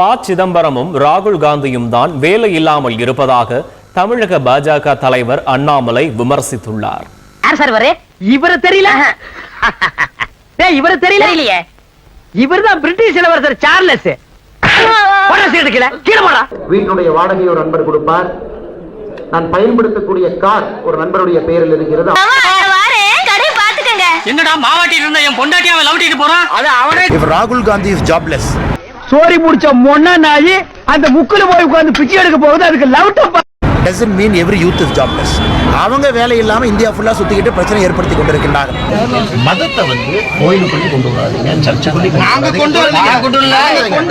ப சிதம்பரமும் ராகுல் காந்தியும் தான் வேலை இல்லாமல் இருப்பதாக தமிழக பாஜக தலைவர் அண்ணாமலை விமர்சித்துள்ளார். இவரு? இவரு தெரியல. டேய் இவரு தெரியல. தெரியலையே. இவர்தான் பிரிட்டிஷ் இளவரசர் சார்லஸ். போடா சீட்டு கீழே. கீழே போடா. வீட்டுடைய வாடகை ஒரு நண்பர் கொடுப்பார். நான் பயன்படுத்தக்கூடிய கார் ஒரு நண்பருடைய பெயரில் இருக்கிறது. என்னடா மாவாட்டிட்டு இருந்த என் பொண்டாட்டியை அவன் லவட்டிட்டு போறான்? அது அவனே Rahul Gandhi is jobless, சோரி முடிச்ச மொன்னா நாயி அந்த முக்குல போய் உட்கார்ந்து பிச்சை எடுக்க போகுது. அதுக்கு லவுட்டம் doesn't mean every youth is jobless. அவங்க வேலை இல்லாம இந்தியா ஃபுல்லா சுத்திக்கிட்டு பிரச்சனை ஏற்படுத்தி கொண்டிருக்கின்றார்கள். மதத்தை வந்து கோயிலுக்குள்ளே கொண்டு வராதீங்க. சர்ச்சுக்குள்ளே நாங்க கொண்டு வரல கொண்டு வரல.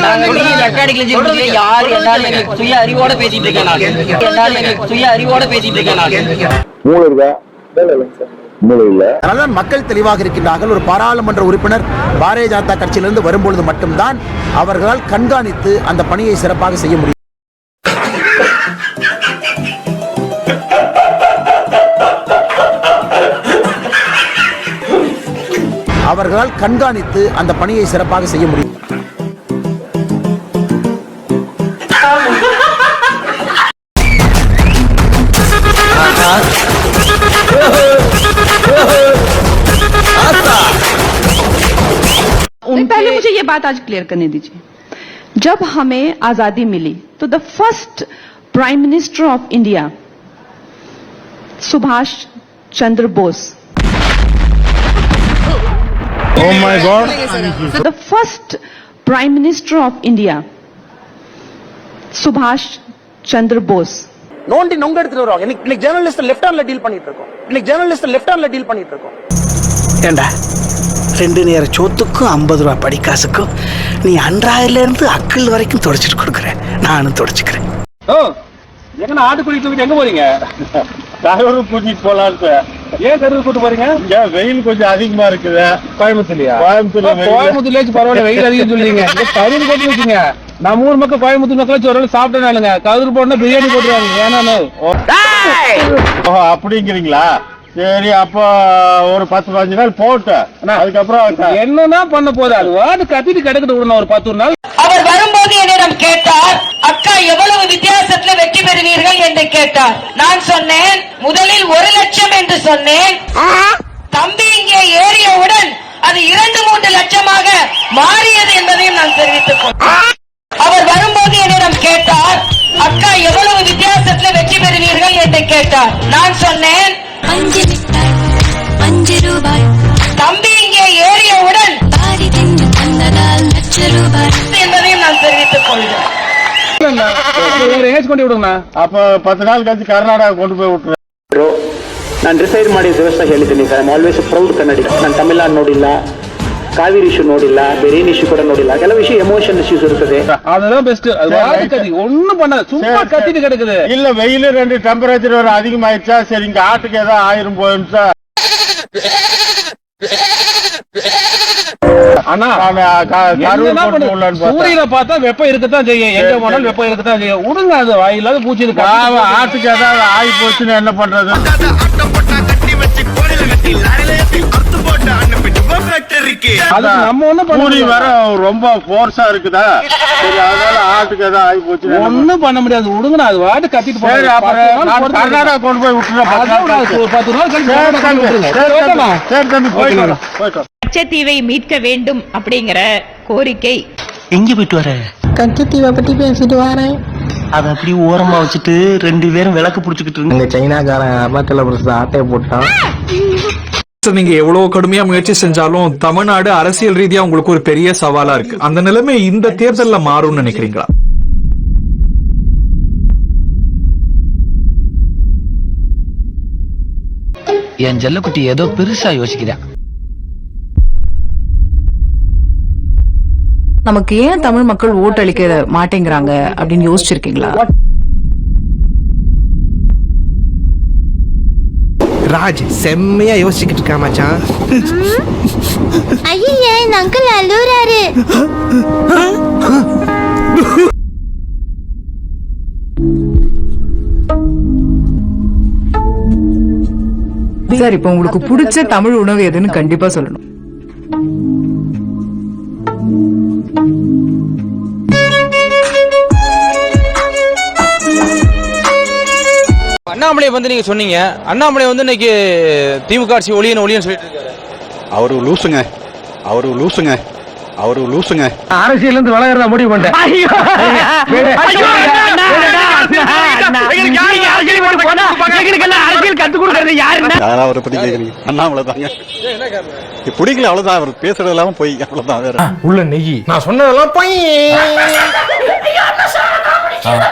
நாங்க நீ ரெக்கார்டிங்ல ஜெயிச்சு யார் எல்லாரும் சுய அறிவோட பேசிட்டு இருக்கேன் நான். எல்லாரும் சுய அறிவோட பேசிட்டு இருக்கேன் நான். அதனால்தான் மக்கள் தெளிவாக இருக்கின்றார்கள். ஒரு பாராளுமன்ற உறுப்பினர் பாரதிய ஜனதா கட்சியிலிருந்து வரும்பொழுது மட்டும்தான் அவர்களால் கண்காணித்து அந்த பணியை சிறப்பாக செய்ய முடியும். அவர்களால் கண்காணித்து அந்த பணியை சிறப்பாக செய்ய முடியும். मुझे ये बात आज क्लियर करने दीजिए जब हमें आजादी मिली तो the first prime minister of India Subhash Chandra Bose Oh my God! The first prime minister of India Subhash Chandra Bose நோண்டி நொங்க எடுத்துட்டு வருவாங்க இன்னைக்கு இன்னைக்கு ஜேர்னலிஸ்ட் லெஃப்ட் ஹேண்ட்ல டீல் பண்ணிட்டு இருக்கோம் இன்னைக்கு ஜேர்னலிஸ்ட் லெஃப்ட் ஹேண்ட்ல டீல் பண்ணிட்டு இருக்கோம் ஏண்டா ரெண்டு நேர சோத்துக்கும் ஐம்பது ரூபா படிக்காசுக்கும் நீ அன்றாயில இருந்து அக்கள் வரைக்கும் தொடச்சிட்டு கொடுக்குற நானும் தொடச்சிக்கிறேன். ஓ எங்க ஆட்டுக்குடி தூக்கிட்டு எங்க போறீங்க? கரூர் கூட்டிட்டு போலான்னு ஏன் கருது கூட்டு போறீங்க? இங்க வெயில் கொஞ்சம் அதிகமா இருக்குது. கோயம்புத்தூர்லயா? கோயம்புத்தூர்ல வெயில். கோயம்புத்தூர்ல பரவாயில்ல வெயில் அதிகம் சொல்றீங்க. இங்க கரூர் போட்டு வச்சுங்க. நம்ம ஊர் மக்கள் கோயம்புத்தூர் மக்கள் ஒரு சாப்பிட்டனாலுங்க கரூர் போட்டா பிரியாணி போட்டுருவாங்க. ஏன்னா ஓ அப்படிங்கிறீங்களா? சரி அப்போ ஒரு பத்து பதினஞ்சு நாள் போட்டு அதுக்கப்புறம் என்னன்னா பண்ண போதா அது வாடு கத்திட்டு கிடக்குது விடணும் ஒரு பத்து நாள். அவர் வரும்போது என்னிடம் கேட்டார் அக்கா எவ்வளவு வித்தியாசத்துல வெற்றி பெறுவீர்கள்? என்று கேட்டார். நான் சொன்னேன் முதலில் ஒரு லட்சம் என்று சொன்னேன். தம்பி இங்கே ஏறியவுடன் அது இரண்டு மூன்று லட்சமாக மாறியது என்பதையும் நான் தெரிவித்துக் கொண்டேன் அவர் வரும்போது என்னிடம் கேட்டார் அக்கா எவ்வளவு வித்தியாசத்துல வெற்றி பெறுவீர்கள்? என்று கேட்டார். நான் சொன்னேன் அஞ்சு மிட்டாய் அஞ்சு ரூபாய் தம்பி இங்கே ஏறியவுடன் பாரி தின்னு தந்ததால் லட்ச ரூபாய் என்பதையும் நான் தெரிவித்துக் கொள்கிறேன் ஏஜ் கொண்டு விடுங்கண்ணா அப்போ பத்து நாள் கழிச்சு கர்நாடகா கொண்டு போய் விட்டுரு ನಾನು ಡಿಸೈಡ್ ಮಾಡಿದ ವ್ಯವಸ್ಥೆ ಹೇಳಿದ್ದೀನಿ sir I always proud Kannadiga ನಾನು ತಮಿಳ್ನಾಡು ನೋಡಿಲ್ಲ ಕಾವೇರಿ ಇಶ್ಯೂ ನೋಡಿಲ್ಲ ಬೇರೇನ್ ಇಶ್ಯೂ ಕೂಡ ನೋಡಿಲ್ಲ ಕೆಲವು ವಿಷಯ ಎಮೋಷನ್ ಇಶ್ಯೂಸ್ ಇರ್ತದೆ அதுதான் பெஸ்ட் அது வாடு கத்தி ஒண்ணும் பண்ணாது சும்மா கத்திட்டு கிடக்குது இல்ல வெயில் ரெண்டு டெம்பரேச்சர் வேற அதிகமாயிடுச்சா சரி இங்க ஆட்டுக்கு ஏதாவது ஆயிரும் போயிருச்சா அண்ணா நான் க- கரூர் என்னன்னா கொண்டு பண்ணு? போடலான்னு பார்த்தேன். சூரியனை பார்த்தா வெப்பம் இருக்கத்தான் செய்யும் எங்க போனாலும் வெப்பம் இருக்கத்தான் செய்யும் விடுங்க அது வாயில்லாத பூச்சி இது பாவம், ஆட்டுக்கு ஏதாவது ஆகி போச்சுன்னு என்ன பண்றது நம்ம ஒண்ணும் முடியாது. வேற ரொம்ப போர்ஸா இருக்குதா? சரி அதனால ஆட்டுக்கு ஏதாவது ஆகி? ஒண்ணும் பண்ண முடியாது. விடுங்க அது வாட்டு கத்திட்டு சரி போகுது. அப்புறம் கர்நாடகா கொண்டு போய் விட்டுறேன் பத்து கழிச்சு. சரி தம்பி, போயிட்டு போயிட்டு. கச்சத்தீவை மீட்க வேண்டும் அப்படிங்கிற கோரிக்கை. எங்க போயிட்டு வர? கச்சத்தீவை பத்தி பேசிட்டு வரேன். அதை அப்படி ஓரமா வச்சுட்டு ரெண்டு பேரும் விளக்கு புடிச்சுக்கிட்டு இருங்க. சைனாக்காரன் அருணாச்சல பிரதேச ஆட்டையை போட்டான். நீங்க எவ்வளவு கடுமையா முயற்சி செஞ்சாலும் தமிழ்நாடு அரசியல் ரீதியா உங்களுக்கு ஒரு பெரிய சவாலா இருக்கு. அந்த நிலைமை இந்த தேர்தல்ல மாறும்னு நினைக்கிறீங்களா? என் ஜெல்லக்குட்டி ஏதோ பெருசா யோசிக்கிறேன் நமக்கு ஏன் தமிழ் மக்கள் ஓட்டளிக்க மாட்டேங்கிறாங்க அப்படின்னு யோசிச்சிருக்கீங்களா? ராஜ் செம்மையா யோசிச்சுக்கிட்டு இருக்கா மச்சான். ஐயா இந்த அங்கிள் அழுறாரு சார் இப்போ உங்களுக்கு பிடிச்ச தமிழ் உணவு எதுன்னு கண்டிப்பா சொல்லணும். அண்ணாமலை வந்து நீங்க சொன்னீங்க. அண்ணாமலை வந்து இன்னைக்கு திமுக ஆட்சி ஒளியன் ஒளியன் சொல்லிட்டு இருக்காரு. அவரு லூசுங்க. அவரு லூசுங்க. அவரு லூசுங்க. அரசியல் இருந்து விளையாடுற முடிவு பிடிக்கல அவ்வளவுதான். அவர் பேசுறது எல்லாம் போய் அவ்வளவுதான் வேற. உள்ள நெய். நான் சொன்னதெல்லாம் போய்.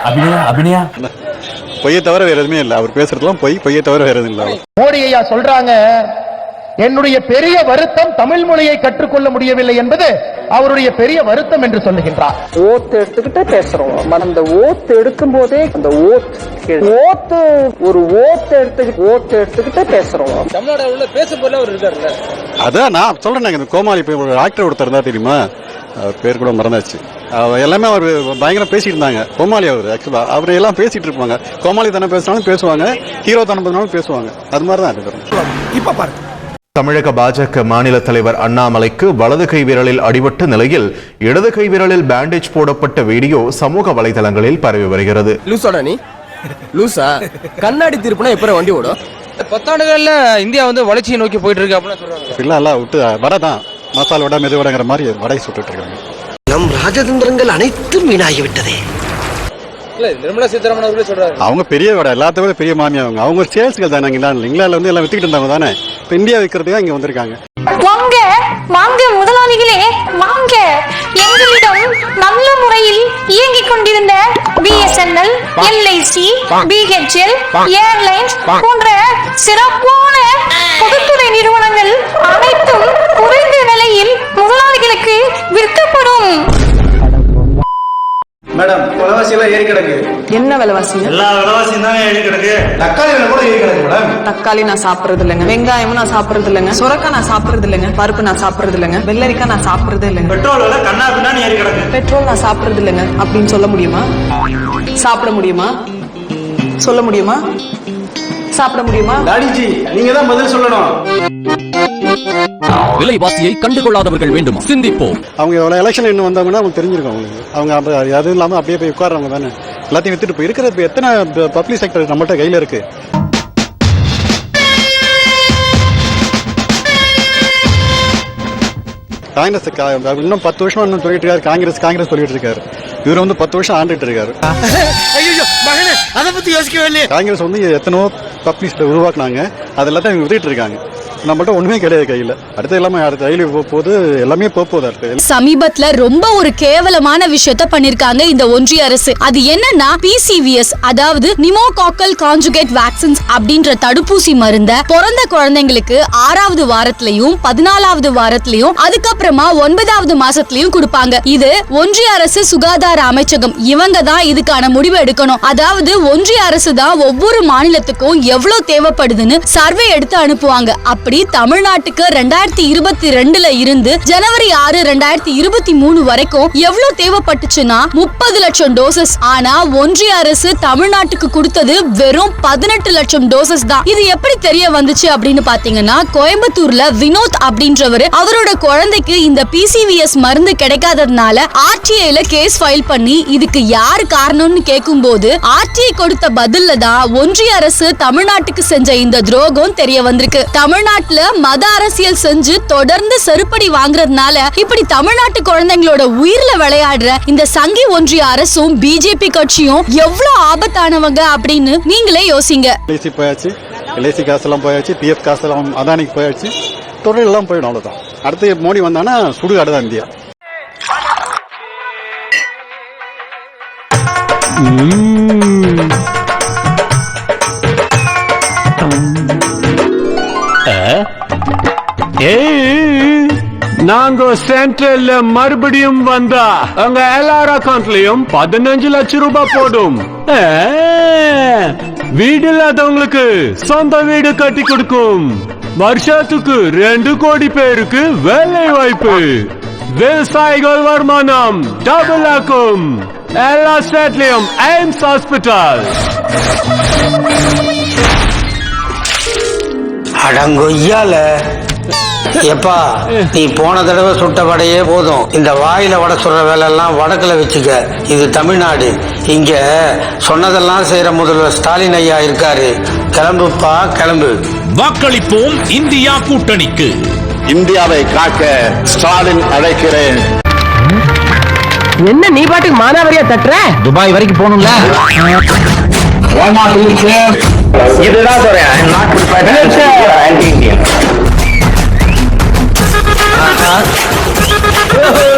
அபிநயா அபிநயா. பொய்யை தவிர வேற எதுவுமே இல்லை. அவர் பேசுறதுலாம் பொய் பொய்யை தவிர வேற எதுவும் இல்லை மோடி ஐயா சொல்றாங்க என்னுடைய பெரிய வருத்தம் தமிழ் மொழியை கற்றுக்கொள்ள முடியவில்லை என்பது அவருடைய பெரிய வருத்தம் என்று சொல்லுகின்றார். ஓத்து எடுத்துக்கிட்டே பேசுறோம். அந்த ஓத்து எடுக்கும் போதே அந்த ஓத்து ஓத்து ஒரு ஓத்து எடுத்துக்கிட்டு ஓத்து எடுத்துக்கிட்டே பேசுறோம். தமிழ்நாடு உள்ள பேசும் போல அவர் இருக்காருல்ல. அதான் நான் சொல்றேன் இந்த கோமாளி இப்போ ஒரு ஆக்டர் ஒருத்தர் இருந்தா தெரியுமா? அவர் பேர் கூட மறந்தாச்சு. எல்லாமே அவர் பயங்கரம் பேசிட்டு இருந்தாங்க கோமாளி அவர் ஆக்சுவலா அவர் எல்லாம் பேசிட்டு இருப்பாங்க. கோமாளி தானே பேசினாலும் பேசுவாங்க ஹீரோ தானே பேசினாலும் பேசுவாங்க. அது மாதிரி தான் இது இப்ப பாருங்க. தமிழக பாஜக மாநில தலைவர் அண்ணாமலைக்கு வலது கை விரலில் அடிபட்ட நிலையில் இடது கை விரலில் பேண்டேஜ் போடப்பட்ட வீடியோ சமூக வலைதளங்களில் பரவி வருகிறது. லூசாடா நீ? லூசா? கண்ணாடி திருப்பினா எப்பற வண்டி ஓடும்? பத்தாண்டுகள்ல இந்தியா வந்து வளர்ச்சியை நோக்கி போயிட்டு இருக்கு அப்படின்னு சொல்றாங்க. இல்லை எல்லாம் விட்டு வடை தான். மசால் வடை மெது வடைங்கிற மாதிரி வடை சுட்டுட்டு இருக்காங்க. நம் ராஜதந்திரங்கள் அனைத்தும் வீணாகிவிட்டதே. இல்ல நிர்மலா சீதாராமன் அவர்களே சொல்றாரு. அவங்க பெரிய வடை எல்லாத்த பெரிய மாமி அவங்க. அவங்க சேல்ஸ்கள் தானே இங்கிலாந்து இங்கிலாந்துல வந்து எல்லாம் வித்துக்கிட்டு இருந்தாங்க தானே. இப்போ இந்தியா விற்கிறதுக்காக இங்க வந்திருக்காங்க. வாங்க வாங்க முதலாளிகளே வாங்க. எங்களிடம் நல்ல முறையில் இயங்கிக் கொண்டிருந்த பிஎஸ்என்எல் எல்ஐசி பிஹெச்எல் ஏர்லைன்ஸ் போன்ற சிறப்பான பொதுத்துறை நிறுவனங்கள் அனைத்தும் ஏறி கிடக்கு? என்ன விலைவாசிங்க எல்லா விலைவாசியும் தான் ஏறி கிடக்கு. தக்காளி விலை கூட ஏறி கிடக்கு மேடம். தக்காளி நான் சாப்பிடுறது இல்லைங்க வெங்காயமும் நான் சாப்பிடுறது இல்லைங்க சுரக்காய் நான் சாப்பிடுறது இல்லைங்க பருப்பு நான் சாப்பிடுறது இல்லைங்க வெள்ளரிக்காய் நான் சாப்பிடுறதே இல்லைங்க பெட்ரோல் விலை கண்ணா பின்னான்னு ஏறி கிடக்கு. பெட்ரோல் நான் சாப்பிடுறது இல்லைங்க அப்படின்னு சொல்ல முடியுமா? சாப்பிட முடியுமா? சொல்ல முடியுமா? சாப்பிட முடியுமா? டாடிஜி நீங்க தான் பதில் சொல்லணும். விலைவாசியை கண்டுகொள்ளாதவர்கள் வேண்டுமா? சிந்திப்போம். அவங்க எவ்வளோ எலெக்ஷன் இன்னும் வந்தாங்கன்னா அவங்க தெரிஞ்சிருக்கும் அவங்களுக்கு. அவங்க அப்ப அதுவும் இல்லாமல் அப்படியே போய் உட்கார்றவங்க தானே. எல்லாத்தையும் வித்துட்டு போய் இருக்கிற இப்ப எத்தனை பப்ளிக் செக்டர் நம்மகிட்ட கையில் இருக்கு? காங்கிரஸ் கா- இன்னும் பத்து வருஷம் இன்னும் சொல்லிட்டு இருக்காரு. காங்கிரஸ் காங்கிரஸ் சொல்லிட்டு இருக்காரு. இவர் வந்து பத்து வருஷம் ஆண்டுட்டு இருக்காரு. ஐயோ மகனே அதை பத்தி யோசிக்கவே இல்லையே. காங்கிரஸ் வந்து எத்தனோ பப்ளிக் உருவாக்குனாங்க. அது எல்லாத்தையும் இவங்க வித்துட்டு இருக்காங்க. நம்மள்ட்ட ஒண்ணுமே கிடையாது கையில. அடுத்து எல்லாமே அடுத்த ரயில் போகுது எல்லாமே போகுது அடுத்து சமீபத்துல ரொம்ப ஒரு கேவலமான விஷயத்த பண்ணிருக்காங்க இந்த ஒன்றிய அரசு. அது என்னன்னா பிசிவிஎஸ் அதாவது நிமோகாக்கல் கான்ஜுகேட் வேக்சின்ஸ் அப்படின்ற தடுப்பூசி மருந்த பிறந்த குழந்தைங்களுக்கு ஆறாவது வாரத்திலையும் பதினாலாவது வாரத்திலையும் அதுக்கப்புறமா ஒன்பதாவது மாசத்திலையும் கொடுப்பாங்க. இது ஒன்றிய அரசு சுகாதார அமைச்சகம். இவங்க தான் இதுக்கான முடிவு எடுக்கணும். அதாவது ஒன்றிய அரசு தான் ஒவ்வொரு மாநிலத்துக்கும் எவ்வளவு தேவைப்படுதுன்னு சர்வே எடுத்து அனுப்புவாங்க. அப்படி தமிழ்நாட்டுக்கு ரெண்டாயிரத்தி இருபத்தி ரெண்டுல இருந்து ஜனவரி ஆறு ரெண்டாயிரத்தி இருபத்தி மூணு வரைக்கும் எவ்வளவு தேவைப்பட்டுச்சுன்னா முப்பது லட்சம் டோசஸ் ஆனா ஒன்றிய அரசு தமிழ்நாட்டுக்கு கொடுத்தது வெறும் பதினெட்டு லட்சம் டோசஸ் தான். இது எப்படி தெரிய வந்துச்சு அப்படின்னு பாத்தீங்கன்னா கோயம்புத்தூர்ல வினோத் அப்படின்றவரு அவரோட குழந்தைக்கு இந்த பிசிவிஎஸ் மருந்து கிடைக்காததுனால ஆர்டிஐல கேஸ் ஃபைல் பண்ணி இதுக்கு யார் காரணம்னு கேட்கும் போது ஆர்டிஐ கொடுத்த பதில்ல தான் ஒன்றிய அரசு தமிழ்நாட்டுக்கு செஞ்ச இந்த துரோகம் தெரிய வந்திருக்கு. தமிழ்நாட்டுல மத அரசியல் செஞ்சு தொடர்ந்து செருப்படி வாங்குறதுனால இப்படி தமிழ்நாட்டு குழந்தைங்களோட உயிர்ல விளையாடுற இந்த சங்கி ஒன்றிய அரசும் பிஜேபி கட்சியும் எவ்வளவு ஆபத்தானவங்க அப்படின்னு நீங்களே யோசிங்க. போயாச்சு. எல்ஐசி காசெல்லாம் போயாச்சு. பிஎஃப் காசெல்லாம் அதானிக்கு போயாச்சு. தொழில் எல்லாம் போயிடும் அவ்வளவுதான். அடுத்து மோடி வந்தானா சுடுகாடு தான் இந்தியா. நாங்க சென்ட்ரல்ல மறுபடியும் வந்தா உங்க எல்லார் அக்கௌண்ட்லயும் பதினஞ்சு லட்சம் ரூபாய் போடும். வீடு இல்லாதவங்களுக்கு சொந்த வீடு கட்டி கொடுக்கும். வருஷத்துக்கு ரெண்டு கோடி பேருக்கு வேலை வாய்ப்பு. விவசாயிகள் வருமானம் டபுள் ஆக்கும். எல்லா ஸ்டேட்லயும் எய்ம்ஸ் ஹாஸ்பிட்டல் அடங்கொய்யால. எப்பா நீ போன தடவை சுட்ட வடையே போதும். இந்த வாயில வடை சுடுற வேலை எல்லாம் வடக்குல வச்சுக்க. இது தமிழ்நாடு. இங்க சொன்னதெல்லாம் செய்யற முதல்வர் ஸ்டாலின் ஐயா இருக்காரு. கிளம்புப்பா கிளம்பு. வாக்களிப்போம் இந்தியா கூட்டணிக்கு. இந்தியாவை காக்க ஸ்டாலின் அழைக்கிறேன். என்ன நீ பாட்டுக்கு மானாவரியா தட்டுற? துபாய் வரைக்கும் போகணும்ல. இதுதான் な